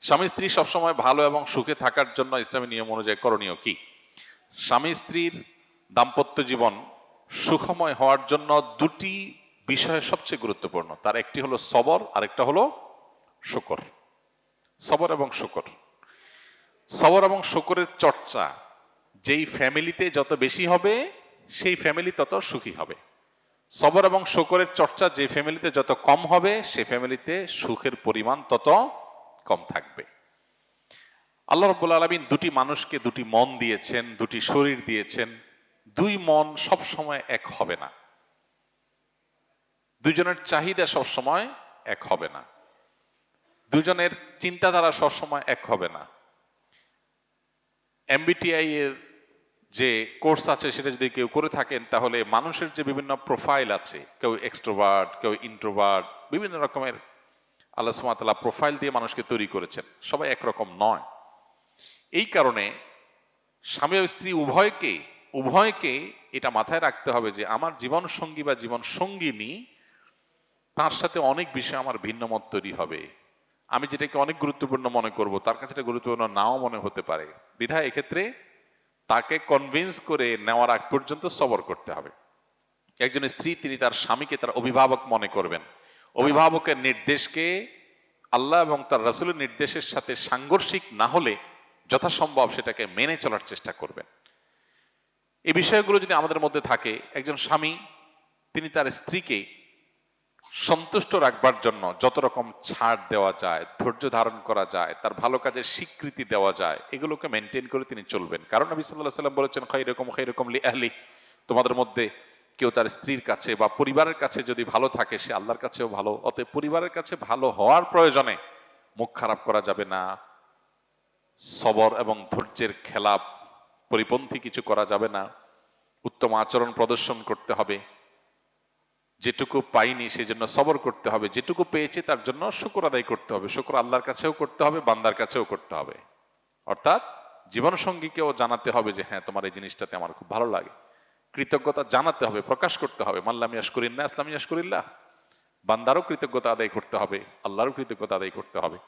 স্বামী স্ত্রী সবসময় ভালো এবং সুখে থাকার জন্য ইসলামী নিয়ম অনুযায়ী করণীয় কি? স্বামী স্ত্রীর দাম্পত্য জীবন সুখময় হওয়ার জন্য দুটি বিষয় সবচেয়ে গুরুত্বপূর্ণ। তার একটি হলো সবর, আরেকটা হলো শুকর। সবর এবং শুকর। সবর এবং শুকরের চর্চা, যেই ফ্যামিলিতে যত বেশি হবে, সেই ফ্যামিলি তত সুখী হবে। সবর এবং শুকরের চর্চা যে ফ্যামিলিতে যত কম হবে, সে ফ্যামিলিতে সুখের পরিমাণ তত কম থাকবে। আল্লাহ রব্বুল আলমিন দুটি মানুষকে দুটি মন দিয়েছেন, দুটি শরীর দিয়েছেন। দুই মন সব সময় এক হবে না। দুজনের চাহিদা সব সময় এক হবে না। দুজনের চিন্তাধারা সবসময় এক হবে না। এমবিটিআই এর যে কোর্স আছে, সেটা যদি কেউ করে থাকেন, তাহলে মানুষের যে বিভিন্ন প্রোফাইল আছে, কেউ এক্সট্রোভার্ট কেউ ইন্ট্রোভার্ট বিভিন্ন রকমের আল্লাহ সুমাতাল্লাহ প্রোফাইল দিয়ে মানুষকে তৈরি করেছেন। সবাই একরকম নয়। এই কারণে স্বামী ও স্ত্রী উভয়কে উভয়কে এটা মাথায় রাখতে হবে যে আমার জীবন সঙ্গী বা জীবন সঙ্গিনী তার সাথে অনেক বিষয় আমার ভিন্ন মত তৈরি হবে। আমি যেটাকে অনেক গুরুত্বপূর্ণ মনে করব, তার কাছে এটা গুরুত্বপূর্ণ নাও মনে হতে পারে। বিধায় এক্ষেত্রে তাকে কনভিন্স করে নেওয়ার আগ পর্যন্ত সবর করতে হবে। একজন স্ত্রী তিনি তার স্বামীকে তার অভিভাবক মনে করবেন। অভিভাবকের নির্দেশকে আল্লাহ এবং তার রাসুলের নির্দেশের সাথে সাংঘর্ষিক না হলে যথাসম্ভব সেটাকে মেনে চলার চেষ্টা করবেন। এই বিষয়গুলো যদি আমাদের মধ্যে থাকে, একজন স্বামী, তিনি তার স্ত্রীকে সন্তুষ্ট রাখবার জন্য যত রকম ছাড় দেওয়া যায়, ধৈর্য ধারণ করা যায়, তার ভালো কাজের স্বীকৃতি দেওয়া যায়, এগুলোকে মেনটেন করে তিনি চলবেন। কারণ নবী সাল্লাহ সাল্লাম বলেছেন খাই রকম খাই রকম লি আহলি। তোমাদের মধ্যে কেউ তার স্ত্রীর কাছে বা পরিবারের কাছে যদি ভালো থাকে, সে আল্লাহর কাছেও ভালো। অতএব পরিবারের কাছে ভালো হওয়ার প্রয়োজনে মুখ খারাপ করা যাবে না। সবর এবং ধৈর্যের খেলাপ পরিপন্থী কিছু করা যাবে না। উত্তম আচরণ প্রদর্শন করতে হবে। যেটুকু পাইনি, সেজন্য সবর করতে হবে। যেটুকু পেয়েছে, তার জন্য শুকর আদায় করতে হবে। শুকর আল্লাহর কাছেও করতে হবে, বান্দার কাছেও করতে হবে। অর্থাৎ জীবন সঙ্গীকেও জানাতে হবে যে হ্যাঁ তোমার এই জিনিসটাতে আমার খুব ভালো লাগে। কৃতজ্ঞতা জানাতে হবে, প্রকাশ করতে হবে। মাল্লাম ইয়াসকুরিল্লা ইসলাম ইয়াসকুরিল্লাহ বান্দারও কৃতজ্ঞতা আদায় করতে হবে, আল্লাহরও কৃতজ্ঞতা আদায় করতে হবে।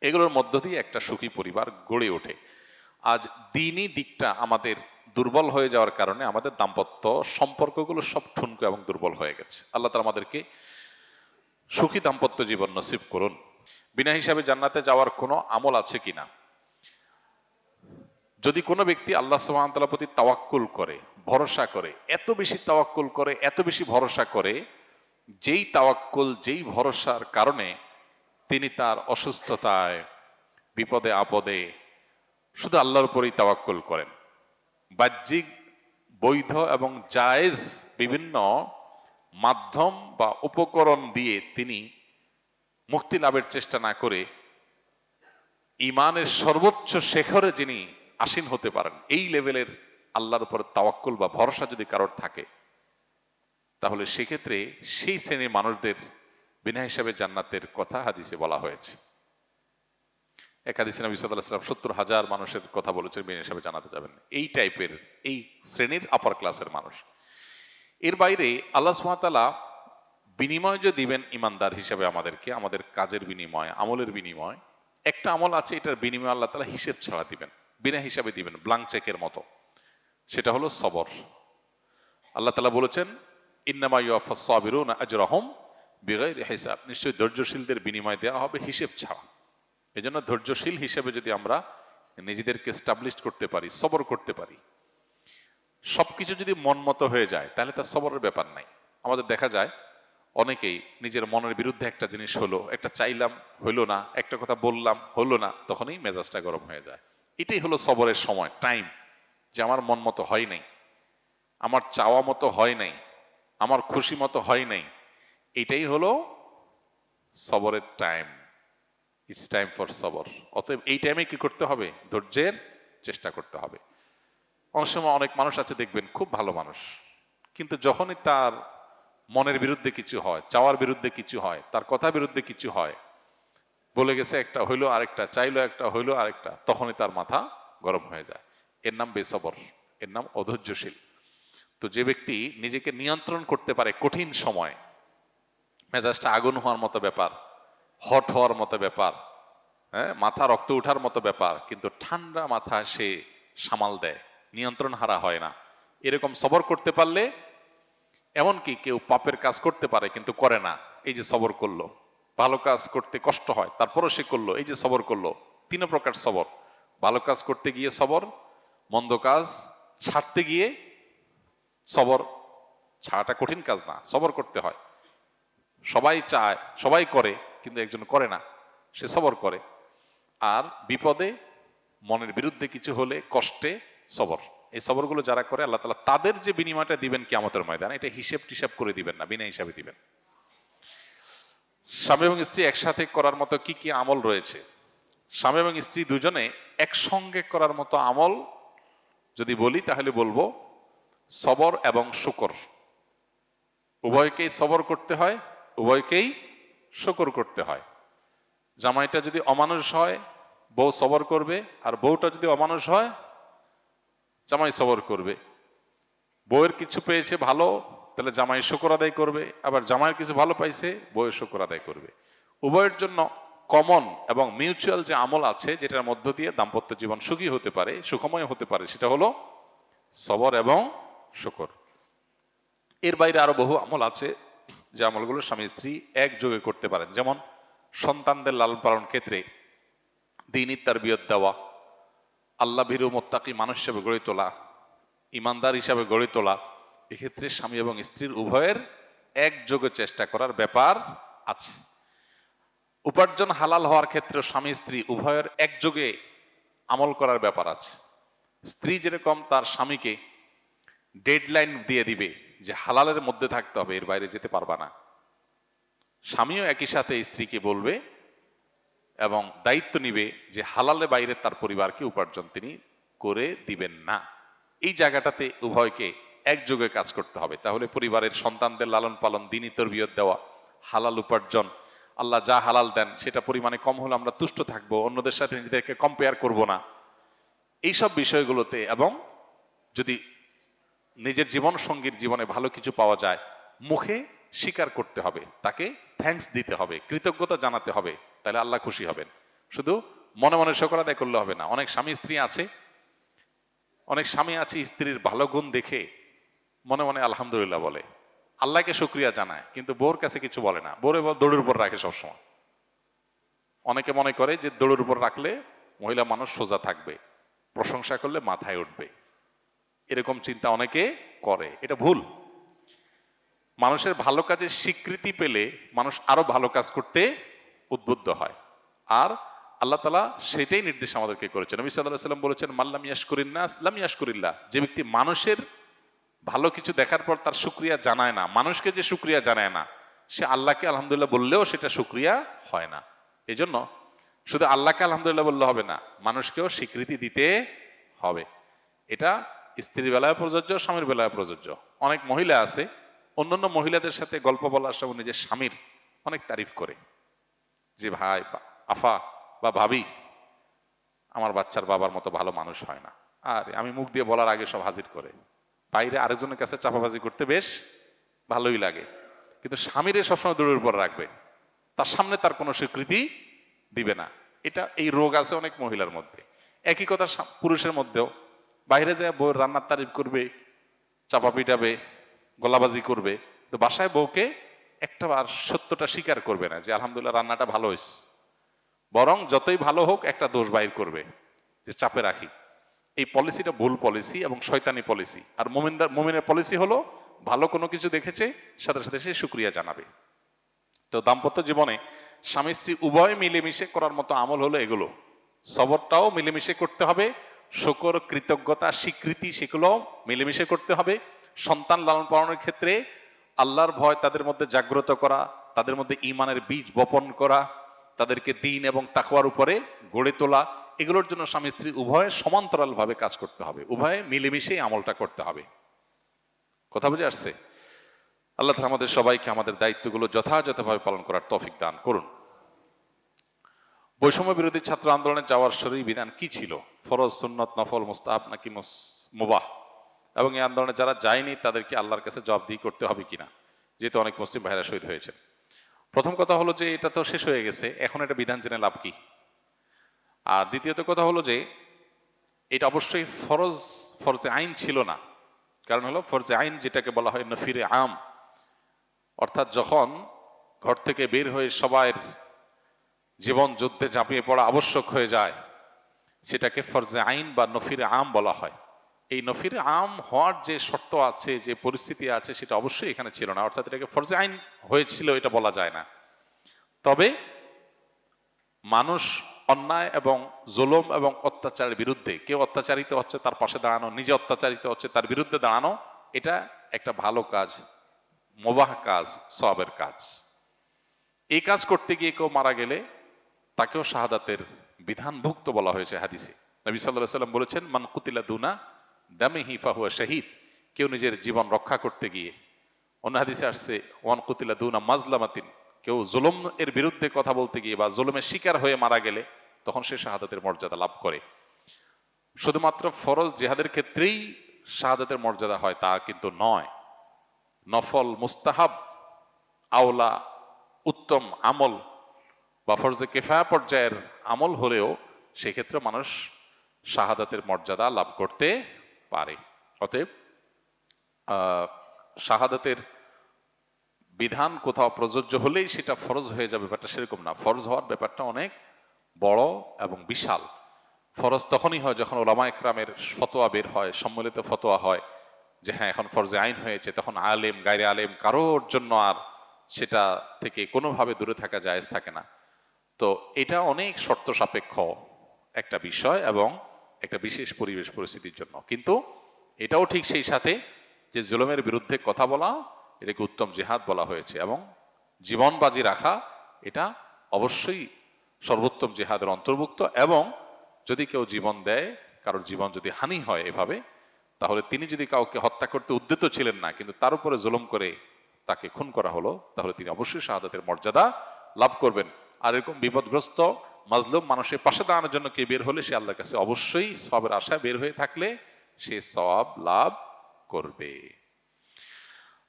এগুলোর মধ্য দিয়ে একটা সুখী পরিবার গড়ে ওঠে। আজ দিনই দিকটা আমাদের দুর্বল হয়ে যাওয়ার কারণে আমাদের দাম্পত্য সম্পর্কগুলো সব ঠুনকো এবং দুর্বল হয়ে গেছে। আল্লাহ তালা আমাদেরকে সুখী দাম্পত্য জীবন নসিব করুন। বিনা হিসাবে জান্নাতে যাওয়ার কোনো আমল আছে কিনা? যদি কোনো ব্যক্তি আল্লাহ সুবহানাহু প্রতি তাওয়াক্কুল করে ভরসা করে, এত বেশি তাওয়াক্কুল করে, এত বেশি ভরসা করে, যেই তাওয়াক্কুল, যেই ভরসার কারণে তিনি তার অসুস্থতায়, বিপদে আপদে শুধু আল্লাহর উপরেই তাওয়াক্কুল করেন। বাহ্যিক, বৈধ এবং জায়েজ বিভিন্ন মাধ্যম বা উপকরণ দিয়ে তিনি মুক্তি লাভের চেষ্টা না করে ইমানের সর্বোচ্চ শেখরে যিনি আসীন হতে পারেন, এই লেভেলের আল্লাহর উপর তাওয়াক্কুল বা ভরসা যদি কারোর থাকে, তাহলে সেক্ষেত্রে সেই শ্রেণির মানুষদের বিনা হিসাবে জান্নাতের কথা হাদিসে বলা হয়েছে। এক হাদিসে নবী সাল্লাহ সাল্লাম সত্তর হাজার মানুষের কথা বলেছেন, বিনা হিসাবে জানাতে যাবেন এই টাইপের, এই শ্রেণির আপার ক্লাসের মানুষ। এর বাইরে আল্লাহ সুহাতালা বিনিময় যে দিবেন ইমানদার হিসাবে আমাদেরকে, আমাদের কাজের বিনিময়, আমলের বিনিময়, একটা আমল আছে, এটার বিনিময় আল্লাহ তালা হিসেব ছাড়া দিবেন, বিনা হিসাবে দিবেন ব্লাঙ্ক চেকের মতো। সেটা হলো সবর। আল্লাহ তালা বলেছেন হিসাব। নিশ্চয়ই ধৈর্যশীলদের বিনিময় দেওয়া হবে হিসেব ছাড়া। এই জন্য ধৈর্যশীল হিসেবে যদি আমরা নিজেদেরকে স্টাবলিশ করতে পারি, সবর করতে পারি, সবকিছু যদি মন মতো হয়ে যায়, তাহলে তার সবরের ব্যাপার নাই। আমাদের দেখা যায়, অনেকেই নিজের মনের বিরুদ্ধে একটা জিনিস হলো, একটা চাইলাম হইল না, একটা কথা বললাম, হলো না, তখনই মেজাজটা গরম হয়ে যায়। এটাই হলো সবরের সময় টাইম যে আমার মন মতো হয় নাই, আমার চাওয়া মতো হয় নাই, আমার খুশি মতো হয় নাই, এটাই হলো সবরের টাইম ইটস টাইম ফর সবর। অতএব এই টাইমে কি করতে হবে? ধৈর্যের চেষ্টা করতে হবে। অনেক সময় অনেক মানুষ আছে, দেখবেন, খুব ভালো মানুষ, কিন্তু যখনই তার মনের বিরুদ্ধে কিছু হয়, চাওয়ার বিরুদ্ধে কিছু হয়, তার কথা বিরুদ্ধে কিছু হয়, বলে গেছে একটা হইল আরেকটা, চাইলো একটা হইল আরেকটা, তখনই তার মাথা গরম হয়ে যায়। এর নাম বেসবর, এর নাম অধৈর্যশীল। তো যে ব্যক্তি নিজেকে নিয়ন্ত্রণ করতে পারে কঠিন সময়, মেজাজটা আগুন হওয়ার মতো ব্যাপার, হট হওয়ার মতো ব্যাপার হ্যাঁ মাথা রক্ত ওঠার মতো ব্যাপার, কিন্তু ঠান্ডা মাথা সে সামাল দেয় নিয়ন্ত্রণ হারা হয় না। এরকম সবর করতে পারলে এমনকি কেউ পাপের কাজ করতে পারে, কিন্তু করে না। এই যে সবর করল, ভালো কাজ করতে কষ্ট হয়, তারপরও সে করল, এই যে সবর করল তিন প্রকার সবর। ভালো কাজ করতে গিয়ে সবর মন্দ কাজ ছাড়তে গিয়ে সবর ছাড়াটা কঠিন কাজ না, সবর করতে হয়। সবাই চায়, সবাই করে, কিন্তু একজন করে না, সে সবর করে। আর বিপদে, মনের বিরুদ্ধে কিছু হলে কষ্টে সবর। এই সবরগুলো যারা করে, আল্লাহ তালা তাদের যে বিনিময়টা দিবেন কিয়ামতের ময়দান, এটা হিসেব টিসাব করে দিবেন না, বিনা হিসাবে দিবেন। স্বামী এবং স্ত্রী একসাথে করার মতো কি কি আমল রয়েছে? স্বামী এবং স্ত্রী দুজনে একসঙ্গে করার মতো আমল যদি বলি, তাহলে বলব সবর এবং শুকর। উভয়কেই সবর করতে হয়, উভয়কেই শুকর করতে হয়। জামাইটা যদি অমানুষ হয়, বউ সবর করবে, আর বউটা যদি অমানুষ হয়, জামাই সবর করবে। বউয়ের কিছু পেয়েছে ভালো, তাহলে জামাই শুকর আদায় করবে, আবার জামাইয়ের কিছু ভালো পাইছে বউয়ের শুকর আদায় করবে। উভয়ের জন্য কমন এবং মিউচুয়াল যে আমল আছে, যেটার মধ্য দিয়ে দাম্পত্য জীবন সুখী হতে পারে, সুখময় হতে পারে, সেটা হলো সবর এবং শুকর। এর বাইরে আরও বহু আমল আছে, যে আমলগুলো স্বামী স্ত্রী একযোগে করতে পারেন। যেমন সন্তানদের লালন পালন ক্ষেত্রে দিনই তার বিয়ত দেওয়া, আল্লাহ ভীরু মোত্তাকি মানুষ হিসাবে গড়ে তোলা, ইমানদার হিসাবে গড়ে তোলা, এক্ষেত্রে স্বামী এবং স্ত্রীর উভয়ের একযোগে চেষ্টা করার ব্যাপার আছে। উপার্জন হালাল হওয়ার ক্ষেত্রে স্বামী স্ত্রী উভয়ের একযোগে আমল করার ব্যাপার আছে। স্ত্রী যেরকম তার স্বামীকে ডেডলাইন দিয়ে দিবে যে হালালের মধ্যে থাকতে হবে, এর বাইরে যেতে পারবা না। স্বামীও একই সাথে স্ত্রীকে বলবে এবং দায়িত্ব নিবে যে হালালের বাইরে তার পরিবারকে উপার্জন তিনি করে দিবেন না। এই জায়গাটাতে উভয়কে একযোগে কাজ করতে হবে। তাহলে পরিবারের সন্তানদের লালন পালন দিনই তরবিয়ত দেওয়া, হালাল উপার্জন আল্লাহ যা হালাল দেন, সেটা পরিমাণে কম হলে আমরা তুষ্ট থাকব, অন্যদের সাথে নিজেদেরকে কম্পেয়ার করব না। এইসব বিষয়গুলোতে এবং যদি নিজের জীবন সঙ্গীর জীবনে ভালো কিছু পাওয়া যায়, মুখে স্বীকার করতে হবে, তাকে থ্যাঙ্কস দিতে হবে, কৃতজ্ঞতা জানাতে হবে, তাহলে আল্লাহ খুশি হবেন। শুধু মনে মনে শকর আদায় করলে হবে না, অনেক স্বামী স্ত্রী আছে, অনেক স্বামী আছে স্ত্রীর ভালো গুণ দেখে মনে মনে আলহামদুলিল্লাহ বলে। আল্লাহকে শুক্রিয়া জানায়, কিন্তু বোর কাছে কিছু বলে না। বোর দৌড়ের উপর রাখে সবসময়। অনেকে মনে করে যে দৌড়ের উপর রাখলে মহিলা মানুষ সোজা থাকবে, প্রশংসা করলে মাথায় উঠবে। এরকম চিন্তা অনেকে করে, এটা ভুল। মানুষের ভালো কাজের স্বীকৃতি পেলে মানুষ আরও ভালো কাজ করতে উদ্বুদ্ধ হয়। আর আল্লাহ তালা সেটাই নির্দেশ আমাদেরকে করেছেন। নবী সাল্লাহ সাল্লাম বলেছেন মাল্লাম ইয়াসকুরিল্লা আসলাম ইয়াসকুরিল্লাহ যে ব্যক্তি মানুষের ভালো কিছু দেখার পর তার সুক্রিয়া জানায় না। মানুষকে যে সুক্রিয়া জানায় না, সে আল্লাহকে আলহামদুলিল্লাহ বললেও সেটা সুক্রিয়া হয় না। এই জন্য শুধু আল্লাহকে আলহামদুলিল্লাহ বললে হবে না, মানুষকেও স্বীকৃতি দিতে হবে। এটা স্ত্রীর বেলায় প্রযোজ্য, স্বামীর বেলায় প্রযোজ্য। অনেক মহিলা আছে, অন্যান্য মহিলাদের সাথে গল্প বলার সময় নিজের স্বামীর অনেক তারিফ করে। যে ভাই আফা, বা ভাবি, আমার বাচ্চার বাবার মতো ভালো মানুষ হয় না। আর, আমি মুখ দিয়ে বলার আগে সব হাজির করে। বাইরে আরেকজনের কাছে চাপাবাজি করতে বেশ ভালোই লাগে। কিন্তু স্বামীরে সবসময় দূরের উপর রাখবে। তার সামনে তার কোনো স্বীকৃতি দিবে না। এটা এই রোগ আছে অনেক মহিলার মধ্যে। একই কথা পুরুষের মধ্যেও। বাইরে যায় বউ রান্নার তারিফ করবে, চাপা পিটাবে, গলাবাজি করবে। তো বাসায় বউকে একটা বার সত্যটা স্বীকার করবে না যে, আলহামদুলিল্লাহ, রান্নাটা ভালো হয়েছে বরং যতই ভালো হোক একটা দোষ বাইর করবে যে, চাপে রাখি। এই পলিসিটা ভুল পলিসি এবং শয়তানি পলিসি আর মোমিনদার মোমিনের পলিসি হলো, ভালো কোনো কিছু দেখেছে, সাথে সাথে সে সুক্রিয়া জানাবে। তো দাম্পত্য জীবনে স্বামী স্ত্রী উভয় মিলেমিশে করার মতো আমল হলো এগুলো। সবরটাও মিলেমিশে করতে হবে, শকর, কৃতজ্ঞতা, স্বীকৃতি সেগুলো মিলেমিশে করতে হবে। সন্তান লালন পালনের ক্ষেত্রে আল্লাহর ভয় তাদের মধ্যে জাগ্রত করা, তাদের মধ্যে ইমানের বীজ বপন করা, তাদেরকে দিন এবং তাকওয়ার উপরে গড়ে তোলা এগুলোর জন্য স্বামী স্ত্রী উভয়ে সমান্তরালভাবে কাজ করতে হবে। উভয়ে মিলেমিশেই আমলটা করতে হবে। কথা বুঝে আসছে? আল্লাহ তাআলা আমাদের সবাইকে আমাদের দায়িত্বগুলো যথাযথভাবে পালন করার তৌফিক দান করুন। বৈষম্য বিরোধী ছাত্র আন্দোলনে যাওয়ার শরীর বিধান কি ছিল? ফরজ, সুন্নত, নফল, মুস্তাহাব নাকি মুবাহ? এবং এই আন্দোলনে যারা যায়নি, তাদেরকে আল্লাহর কাছে জবাবদিহি করতে হবে কিনা? যেহেতু অনেক মুসলিম ভাইরা শহীদ হয়েছে প্রথম কথা হলো যে এটা তো শেষ হয়ে গেছে, এখন এটা বিধান জেনে লাভ কি? আর দ্বিতীয়ত কথা হলো যে, এটা অবশ্যই ফরজ, ফরজে আইন ছিল না। কারণ হলো ফরজে আইন যেটাকে বলা হয় নফিরে আম। অর্থাৎ যখন ঘর থেকে বের হয়ে সবার জীবন যুদ্ধে ঝাঁপিয়ে পড়া আবশ্যক হয়ে যায়, সেটাকে ফরজে আইন বা নফিরে আম বলা হয়। এই নফিরে আম হওয়ার যে শর্ত আছে, যে পরিস্থিতি আছে, সেটা অবশ্যই এখানে ছিল না। অর্থাৎ এটাকে ফরজে আইন হয়েছিল, এটা বলা যায় না। তবে মানুষ অন্যায় এবং জুলুম এবং অত্যাচারের বিরুদ্ধে, কেউ অত্যাচারিত হচ্ছে তার পাশে দাঁড়ানো, নিজে অত্যাচারিত হচ্ছে তার বিরুদ্ধে দাঁড়ানো, এটা একটা ভালো কাজ, মোবাহ কাজ সবের কাজ। এই কাজ করতে গিয়ে কেউ মারা গেলে তাকেও শাহাদাতের বিধানভুক্ত বলা হয়েছে হাদিসে। নবী সাল্লাহ সাল্লাম বলেছেন, মান কুতিলা দুনা দামে হিফা হুয়া শাহিদ। কেউ নিজের জীবন রক্ষা করতে গিয়ে। অন্য হাদিসে আসছে, ওয়ান কুতিলা দুনা মাজলামাতিন কেউ জুলুম এর বিরুদ্ধে কথা বলতে গিয়ে বা জুলুমের শিকার হয়ে মারা গেলে তখন সে শাহাদাতের মর্যাদা লাভ করে। শুধুমাত্র ফরজ জেহাদের ক্ষেত্রেই শাহাদাতের মর্যাদা হয়, তা কিন্তু নয়। নফল, মুস্তাহাব, আওলা, উত্তম আমল বা ফরজে কেফায়া পর্যায়ের আমল হলেও সেক্ষেত্রে মানুষ শাহাদাতের মর্যাদা লাভ করতে পারে। অতএব শাহাদাতের বিধান কোথাও প্রযোজ্য হলেই সেটা ফরজ হয়ে যাবে, ব্যাপারটা সেরকম না। ফরজ হওয়ার ব্যাপারটা অনেক বড় এবং বিশাল। ফরজ তখনই হয় যখন ওলামা একরামের ফতোয়া বের হয়, সম্মিলিত ফতোয়া হয় যে হ্যাঁ এখন ফরজে আইন হয়েছে, তখন আলেম গায়রে আলেম কারোর জন্য আর সেটা থেকে কোনোভাবে দূরে থাকা জায়েজ থাকে না। তো এটা অনেক শর্ত সাপেক্ষ একটা বিষয় এবং একটা বিশেষ পরিবেশ পরিস্থিতির জন্য। কিন্তু এটাও ঠিক সেই সাথে যে জুলুমের বিরুদ্ধে কথা বলা এটাকে উত্তম জেহাদ বলা হয়েছে এবং জীবন বাজি রাখা এটা অবশ্যই সর্বোত্তম জেহাদের অন্তর্ভুক্ত এবং যদি কেউ জীবন দেয়, কারোর জীবন যদি হানি হয় এভাবে, তাহলে তিনি যদি কাউকে হত্যা করতে উদ্যত ছিলেন না, কিন্তু তার উপরে জুলুম করে তাকে খুন করা হলো, তাহলে তিনি অবশ্যই শাহাদাতের মর্যাদা লাভ করবেন। আর এরকম বিপদগ্রস্ত মাজলুম মানুষের পাশে দাঁড়ানোর জন্য কে বের হলে সে আল্লাহর কাছে অবশ্যই সবের আশায় বের হয়ে থাকলে সে সব লাভ করবে।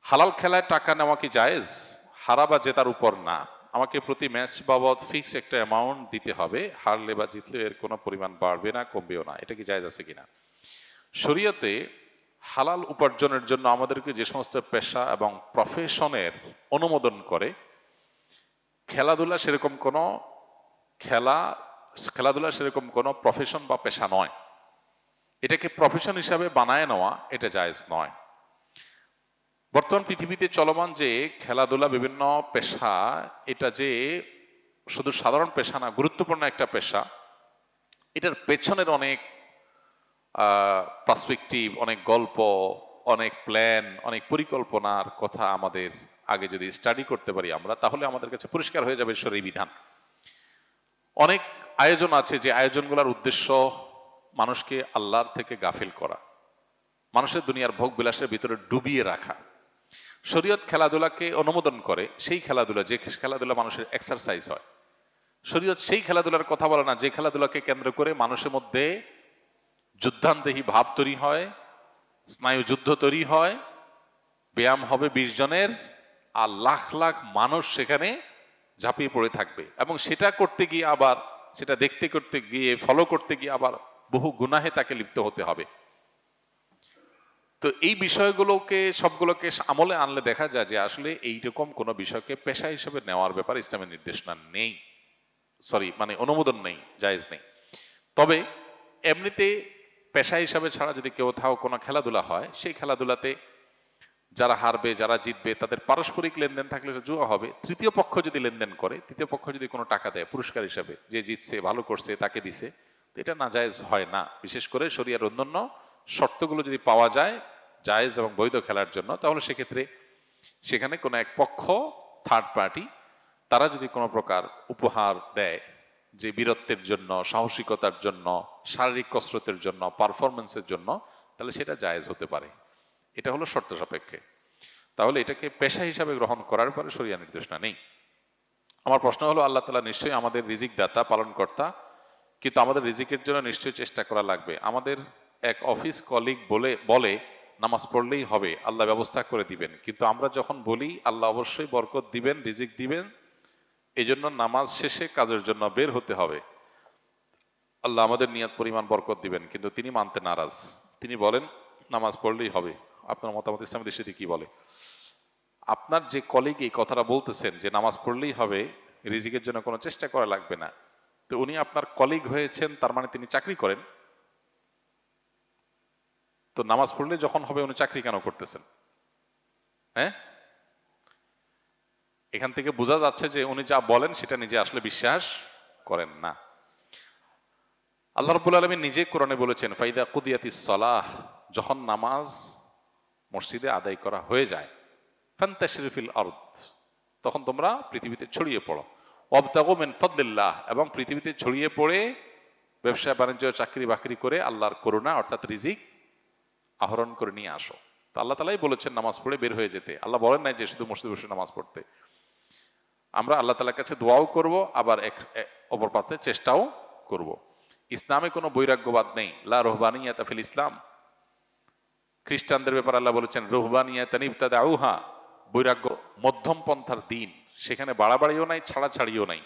হালাল খেলায় টাকা নেওয়া কি জায়েজ? হারা বা জেতার উপর না। আমাকে প্রতি ম্যাচ বাবদ ফিক্স একটা অ্যামাউন্ট দিতে হবে। হারলে বা জিতলে এর কোনো পরিমাণ বাড়বে না, কমবেও না। এটা কি জায়েজ আছে কিনা? শরীয়তে হালাল উপার্জনের জন্য আমাদেরকে যে সমস্ত পেশা এবং প্রফেশনের অনুমোদন করে, খেলাধুলা সেরকম কোনো খেলা, খেলাধুলা সেরকম কোনো প্রফেশন বা পেশা নয়। এটাকে প্রফেশন হিসাবে বানায় নেওয়া এটা জায়েজ নয়। বর্তমান পৃথিবীতে চলমান যে খেলাধুলা, বিভিন্ন পেশা, এটা যে শুধু সাধারণ পেশা না, গুরুত্বপূর্ণ একটা পেশা, এটার পেছনের অনেক পার্সপেক্টিভ অনেক গল্প, অনেক প্ল্যান অনেক পরিকল্পনার কথা আমাদের আগে যদি স্টাডি করতে পারি আমরা, তাহলে আমাদের কাছে পরিষ্কার হয়ে যাবে ঈশ্বরের বিধান। অনেক আয়োজন আছে যে আয়োজনগুলোর উদ্দেশ্য মানুষকে আল্লাহর থেকে গাফিল করা, মানুষের দুনিয়ার ভোগ বিলাসের ভিতরে ডুবিয়ে রাখা। শরীয়ত খেলাধুলাকে অনুমোদন করে, সেই খেলাধুলা, যে খেলাধুলা মানুষের এক্সারসাইজ হয়। শরীয়ত সেই খেলাধুলার কথা বলে না, যে খেলাধুলাকে কেন্দ্র করে মানুষের মধ্যে যুদ্ধান্তেহী ভাব তৈরি হয়, স্নায়ু যুদ্ধ তৈরি হয়, ব্যায়াম হবে বিশ জনের, আর লাখ লাখ মানুষ সেখানে ঝাঁপিয়ে পড়ে থাকবে। এবং সেটা করতে গিয়ে আবার, সেটা দেখতে করতে গিয়ে ফলো করতে গিয়ে আবার বহু গুনাহে তাকে লিপ্ত হতে হবে। তো এই বিষয়গুলোকে, সবগুলোকে আমলে আনলে দেখা যায় যে আসলে এইরকম কোনো বিষয়কে পেশা হিসেবে নেওয়ার ব্যাপারে ইসলামের নির্দেশনা নেই। সরি মানে অনুমোদন নেই, জায়েজ নেই। তবে এমনিতে পেশা হিসাবে ছাড়া যদি কেউ কোথাও কোনো খেলাধুলা হয়, সেই খেলাধুলাতে যারা হারবে, যারা জিতবে, তাদের পারস্পরিক লেনদেন থাকলে জুয়া হবে। তৃতীয় পক্ষ যদি লেনদেন করে, তৃতীয় পক্ষ যদি কোনো টাকা দেয়, পুরস্কার হিসাবে, যে জিতছে, ভালো করছে, তাকে দিছে এটা নাজায়েজ হয় না। বিশেষ করে শরিয়ার অন্যান্য শর্তগুলো যদি পাওয়া যায়, জায়েজ এবং বৈধ খেলার জন্য, তাহলে সেক্ষেত্রে সেখানে কোনো এক পক্ষ থার্ড পার্টি তারা যদি কোনো প্রকার উপহার দেয় যে বীরত্বের জন্য, সাহসিকতার জন্য, শারীরিক কসরতের জন্য পারফরমেন্সের জন্য, তাহলে সেটা জায়েজ হতে পারে। এটা হলো শর্ত সাপেক্ষে। তাহলে এটাকে পেশা হিসাবে গ্রহণ করার পরে সরিয়া নির্দেশনা নেই। আমার প্রশ্ন হলো, আল্লাহ তালা নিশ্চয়ই আমাদের রিজিক দাতা পালন কর্তা কিন্তু আমাদের রিজিকের জন্য নিশ্চয়ই চেষ্টা করা লাগবে। আমাদের এক অফিস কলিগ বলে বলে, নামাজ পড়লেই হবে, আল্লাহ ব্যবস্থা করে দিবেন। কিন্তু আমরা যখন বলি, আল্লাহ অবশ্যই বরকত দিবেন, রিজিক দিবেন এই জন্য নামাজ শেষে কাজের জন্য বের হতে হবে। আল্লাহ আমাদের নিয়াত পরিমাণ বরকত দিবেন, কিন্তু তিনি মানতে নারাজ। তিনি বলেন, নামাজ পড়লেই হবে। আপনার মতামত ইসলামী দেশে কি বলে? আপনার যে কলিগ এই কথাটা বলতেছেন, যে নামাজ পড়লেই হবে, রিজিকের জন্য কোনো চেষ্টা করা লাগবে না। তো উনি আপনার কলিগ হয়েছেন, তার মানে তিনি চাকরি করেন। তো নামাজ পড়লে যখন হবে উনি চাকরি কেন করতেছেন? হ্যাঁ? এখান থেকে বোঝা যাচ্ছে যে উনি যা বলেন সেটা নিজে আসলে বিশ্বাস করেন না। আল্লাহ রবুল আলমী নিজে কোরআনে বলেছেন, ফাইদা কুদিয়াতি সলাহ যখন নামাজ মসজিদে আদায় করা হয়ে যায় ফান্তা শরীফিল আর্দ তখন তোমরা পৃথিবীতে ছড়িয়ে পড়ো। অবতাগো মেন ফদলিল্লাহ এবং পৃথিবীতে ছড়িয়ে পড়ে ব্যবসা, বাণিজ্য চাকরি বাকরি করে আল্লাহর করুণা, অর্থাৎ রিজিক আহরণ করে নিয়ে আসো। তো আল্লাহ তালাই বলেছেন নামাজ পড়ে বের হয়ে যেতে। আল্লাহ বলেন নাই যে শুধু মসজিদে বসে নামাজ পড়তে। আমরা আল্লাহ তালার কাছে দোয়াও করব, আবার এক অপর পাতে চেষ্টাও করব। ইসলামে কোনো বৈরাগ্যবাদ নেই। লা রহবানিয়াত ফিল ইসলাম। খ্রিস্টানদের ব্যাপারে আল্লাহ বলেছেন, রহবানিয়াত নিবতাদা আউহা বৈরাগ্য মধ্যম পন্থার দিন। সেখানে বাড়াবাড়িও নাই ছাড়া ছাড়িও নাই।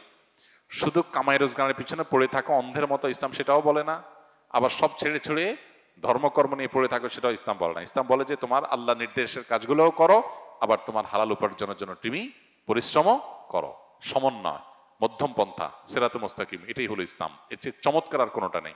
শুধু কামাই রোজগারের পিছনে পড়ে থাকা অন্ধের মতো ইসলাম সেটাও বলে না। আবার সব ছেড়ে ছেড়ে ধর্মকর্ম নিয়ে পড়ে থাকো, সেটাও ইসলাম বলে না। ইসলাম বলে যে, তোমার আল্লাহ নির্দেশের কাজগুলোও করো, আবার তোমার হালাল উপার্জনের জন্য তুমি পরিশ্রমও করো। সমন্বয়, মধ্যম পন্থা সেরাতে মোস্তাকিম, এটাই হলো ইসলাম। এর চেয়ে চমৎকার আর কোনোটা নেই।